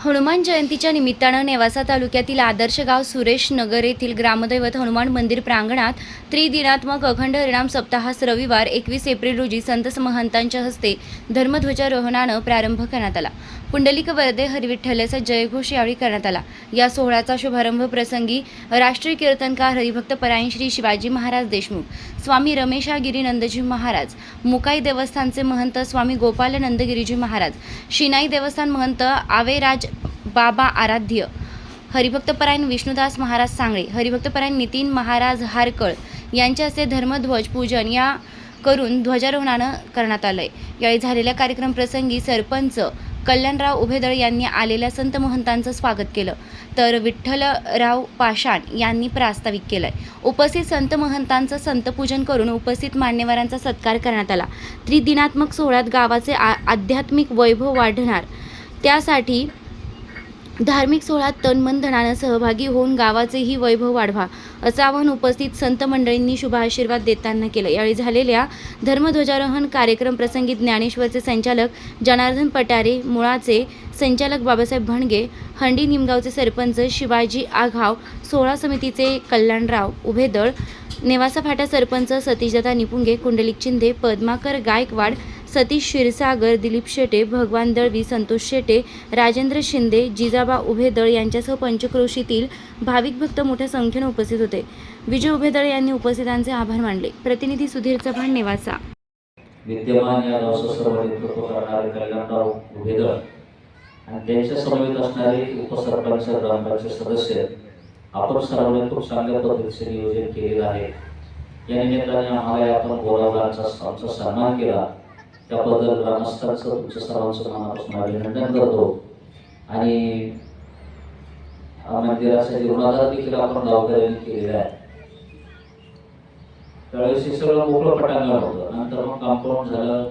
हनुमान जयंतीच्या निमित्तानं नेवासा तालुक्यातील आदर्श गाव सुरेश नगर येथील ग्रामदैवत हनुमान मंदिर प्रांगणात त्रिदिनात्मक अखंड हरिणाम सप्ताहास रविवार एकवीस एप्रिल रोजी संत महंतांच्या हस्ते धर्मध्वजारोहणानं प्रारंभ करण्यात आला. पुंडलिक वरदे हरिविठ्ठलाचा जयघोष यावेळी करण्यात आला. या सोहळ्याचा शुभारंभ प्रसंगी राष्ट्रीय कीर्तनकार हरिभक्त परायण श्री शिवाजी महाराज देशमुख स्वामी रमेशागिरी नंदजी महाराज मुकाई देवस्थानचे महंत स्वामी गोपाल नंदगिरीजी महाराज शिनाई देवस्थान महंत आवेराज बाबा आराध्य. हरिभक्तपरायण विष्णुदास महाराज सांगळे हरिभक्तपरायण नितीन महाराज हारकळ यांच्या हस्ते धर्मध्वज पूजन या करून ध्वजारोहणानं करण्यात आलंय. यावेळी झालेल्या कार्यक्रम प्रसंगी सरपंच कल्याणराव उभेदळ यांनी आलेल्या संत महंतांचं स्वागत केलं. तर विठ्ठलराव पाषाण यांनी प्रास्ताविक केलंय. उपस्थित संत महंतांचं संतपूजन करून उपस्थित मान्यवरांचा सत्कार करण्यात आला. त्रिदिनात्मक सोहळ्यात गावाचे आ आध्यात्मिक वैभव वाढणार त्यासाठी धार्मिक सोहळ्यात तनमन धनानं सहभागी होऊन गावाचेही वैभव वाढवा असं आवाहन उपस्थित संत मंडळींनी शुभ आशीर्वाद देताना केलं. यावेळी झालेल्या धर्मध्वजारोहण कार्यक्रम प्रसंगी ज्ञानेश्वरचे संचालक जनार्दन पटारे मुळाचे संचालक बाबासाहेब भणगे हंडी निमगावचे सरपंच शिवाजी आघाव सोहळा समितीचे कल्याणराव उभेदळ नेवासा फाटा सरपंच सतीशदादा निपुंगे कुंडलिक चिंदे पद्माकर गायकवाड सतीश क्षीरसागर दिलीप शेटे भगवान दळवी संतोष शेटे राजेंद्र शिंदे जिजाबा उभेदळ यांच्यासह पंचक्रोशीतील भाविक भक्त मोठ्या संख्येने उपस्थित होते. विजय उभेदळ यांनी उपस्थितांचे आभार मानले. प्रतिनिधी सुधीर चव्हाण नेवासा. विद्यमान या नेतृत्व करणारे कल्याणराव उभेदळ आणि त्यांच्या समवेत असणारे उपसरपंच ग्रामपंचायत सदस्य आपण सर्वांनी खूप चांगल्या पद्धतीचे नियोजन केलेलं आहे. या निमित्ताने आम्हाला आपण बोलावला आमचा सन्मान केला. त्याबद्दल ग्रामस्थांचं तुमचं सर्वांचं मनापासून अभिनंदन करतो. आणि हा मंदिराचा जीर्णोद्धार देखील आपण गावकऱ्यांनी केलेला आहे त्यावेळेस हे सगळं मोकळं पटांगण होतं. नंतर मग कंपाऊंड झालं.